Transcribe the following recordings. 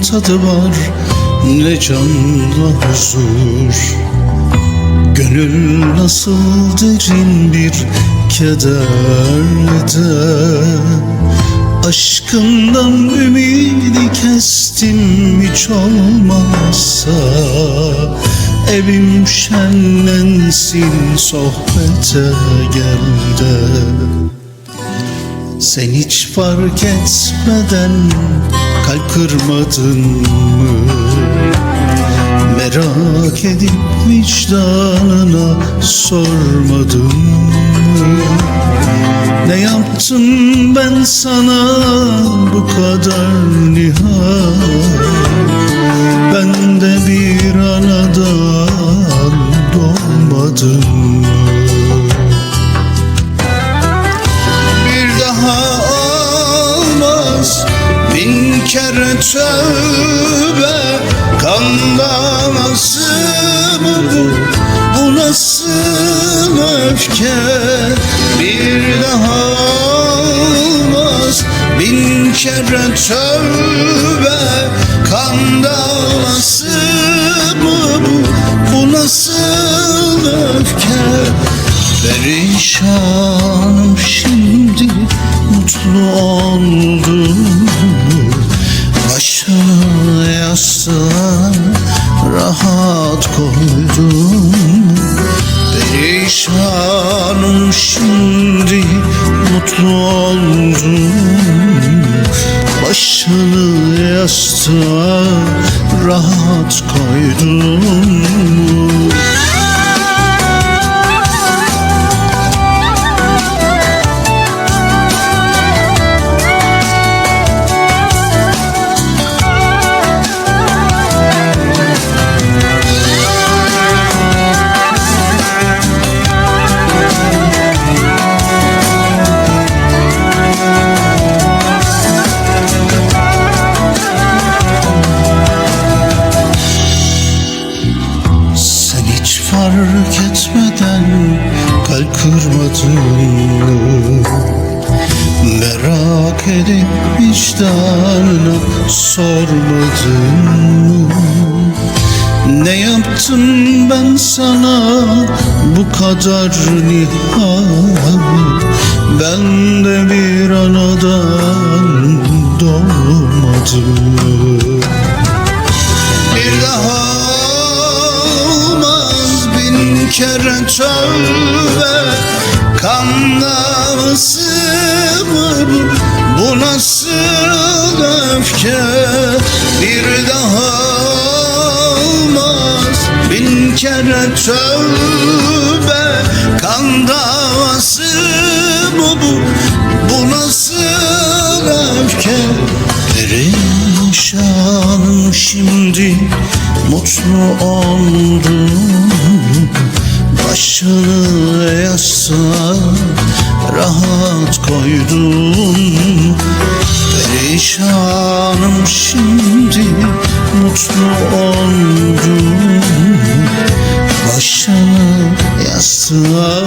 tadı var Ne canla huzur. Gönül nasıl derin bir kederde Aşkından ümidi kestim hiç olmazsa. Evim şenlensin sohbete gel de Sen hiç fark etmeden kalp kırmadın mı? Merak edip vicdanına sormadın mı? Ne yaptım ben sana bu kadar nihayet Ben de bir anadan doğmadım mı? Kere tövbe Kan davası mı bu? Bu nasıl öfke? Bir daha olmaz bin kere tövbe Kan davası mı bu? Bu nasıl öfke? Perişanım şimdi mutlu oldum rahat koydum. Perişanım şimdi mutlu oldum. Başını yastığa rahat koydum mı? Merak edip vicdanına sormadın? Ne yaptım ben sana bu kadar nihayet Ben de bir anadan doğmadım? Bir daha olmaz bin kere tövbe Kan davası mı bu? Bu nasıl öfke? Bir daha olmaz bin kere tövbe Kan davası mı bu? Bu nasıl öfke? Perişanım şimdi mutlu oldum Başını yasla rahat koydum Perişanım şimdi mutlu oldum Başını yastığa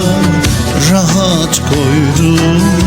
rahat koydum